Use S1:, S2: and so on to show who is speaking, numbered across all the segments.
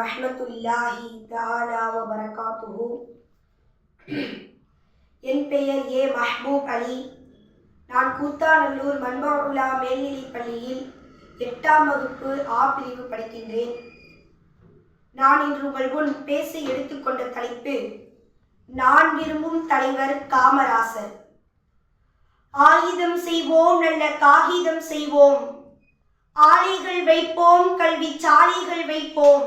S1: வரஹமத்துல்லாஹி தாலா வரகாத்துஹு என் பெயர் ஏ மஹ்பூப் அலி நான் கூத்தாநல்லூர் மன்பவுல்லா மேல்நிலைப் பள்ளியில் எட்டாம் வகுப்பு ஆ பிரிவு படிக்கின்றேன் நான் இன்று உங்கள் முன் பேச எடுத்துக்கொண்ட தலைப்பு நான் விரும்பும் தலைவர் காமராசர் ஆயுதம் செய்வோம் நல்ல காகிதம் செய்வோம் ஆலைகள் வைப்போம் கல்வி சாலைகள் வைப்போம்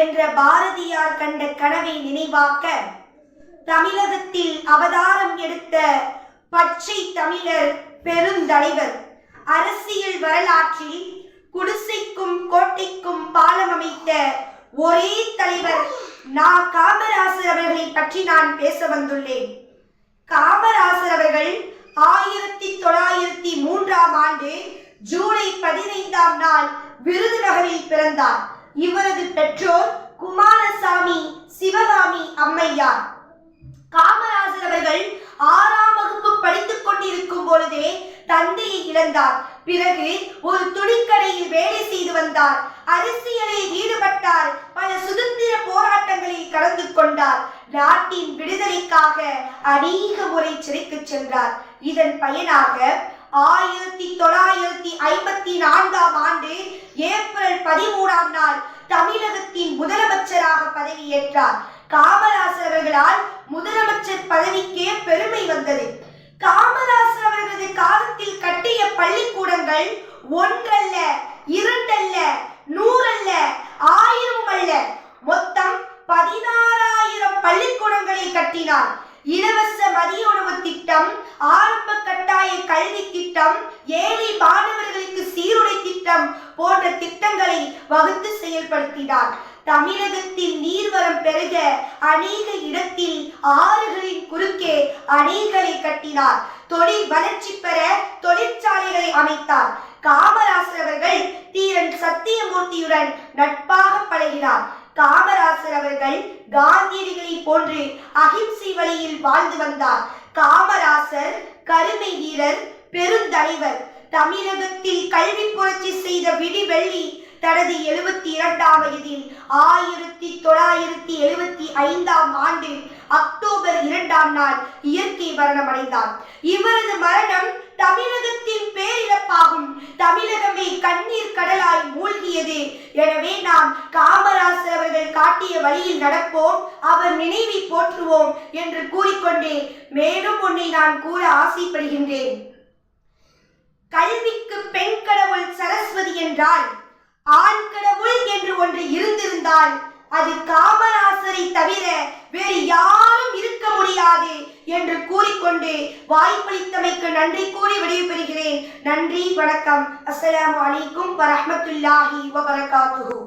S1: என்ற பாரதியார் கண்ட கனவை நினைவாக்க தமிழகத்தில் அவதாரம் எடுத்த பச்சை தமிழர் பெருந்தலைவர் அரசியல் வரலாற்றில் குடிசைக்கும் கோட்டைக்கும் பாலம் அமைத்த ஒரே தலைவர் நான் காமராசர் அவர்களை பற்றி நான் பேச வந்துள்ளேன் காமராசர் அவர்கள் ஆயிரத்தி தொள்ளாயிரத்தி மூன்றாம் ஆண்டு ஜூலை பதினைந்தாம் நாள் விருதுநகரில் பிறந்தார் இவரது பெற்றோர் குமாரசாமி சிவகாமி அம்மையார் காமராஜர் அவர்கள் ஆறாம் வகுப்பு படித்துக் கொண்டிருக்கும் பொழுதே தந்தையை இழந்தார் பிறகு ஒரு துணிக்கடையில் வேலை செய்து வந்தார் அரசியலில் ஈடுபட்டார் பல சுதந்திர போராட்டங்களில் கலந்து கொண்டார் நாட்டின் விடுதலைக்காக அநேக முறை சிறைக்கு சென்றார் இதன் பயனாக ஆயிரத்தி தொள்ளாயிரத்தி ஐம்பத்தி இருபத்தி நான்காம் ஆண்டு ஏப்ரல் பதிமூணாம் நாள் தமிழகத்தின் முதலமைச்சராக பதவியேற்றார் காமராசர் அவர்களால் முதலமைச்சர் பதவிக்கே பெருமை வந்தது காமராசர் அவர்களது காலத்தில் கட்டிய பள்ளிக்கூடங்கள் ஒன்றல்ல இரண்டல்ல நூறல்ல ஆயிரம் அல்ல மொத்தம் பதினாறாயிரம் பள்ளிக்கூடங்களை கட்டினார் இலவச மதிய உணவு திட்டம் ஆரம்ப கட்ட சமுதாய கல்வி திட்டம் ஏழை மாணவர்களுக்கு சீருடை திட்டம் போன்ற திட்டங்களை வகுத்து செயல்படுத்தினார் தமிழகத்தில் நீர்வரம் பெருக அநேக இடத்தில் ஆறுகளின் குறுக்கே அணைகளை கட்டினார் தொழில் வளர்ச்சி பெற தொழிற்சாலைகளை அமைத்தார் காமராசர் அவர்கள் தீரன் சத்தியமூர்த்தியுடன் நட்பாக பழகினார் காமராசர் அவர்கள் காந்தியடிகளை போன்று அகிம்சை வழியில் வாழ்ந்து வந்தார் காமராசர் வீரர் பெருந்தலைவர் தமிழகத்தில் கல்வி புரட்சி செய்த விடிவெள்ளி தனது எழுபத்தி இரண்டாம் வயதில் ஆயிரத்தி தொள்ளாயிரத்தி எழுபத்தி ஐந்தாம் ஆண்டு அக்டோபர் இரண்டாம் நாள் இயற்கை மரணம் அடைந்தார் இவரது மரணம் தமிழகத்தின் பேரிழப்பாகும் தமிழகமே கண்ணீர் கடலாய் மூழ்கிய எனவே நாம் காமராசர் அவர்கள் காட்டிய வழியில் நடப்போம் அவர் நினைவை போற்றுவோம் என்று கூறிக்கொண்டே மேலும் உன்னை நான் கூற ஆசைப்படுகின்றேன் கல்விக்கு பெண் கடவுள் சரஸ்வதி என்றால் ஆண் கடவுள் என்று ஒன்று இருந்திருந்தால் அது காமராசரை தவிர வேறு யாரும் இரு கொண்டு வாய்ப்பளித்தமைக்கு நன்றி கூறி விடைபெறுகிறேன் நன்றி வணக்கம் அஸ்ஸலாம் வலைக்கும் வரமத்துல்லாஹி வபரகாத்துஹூ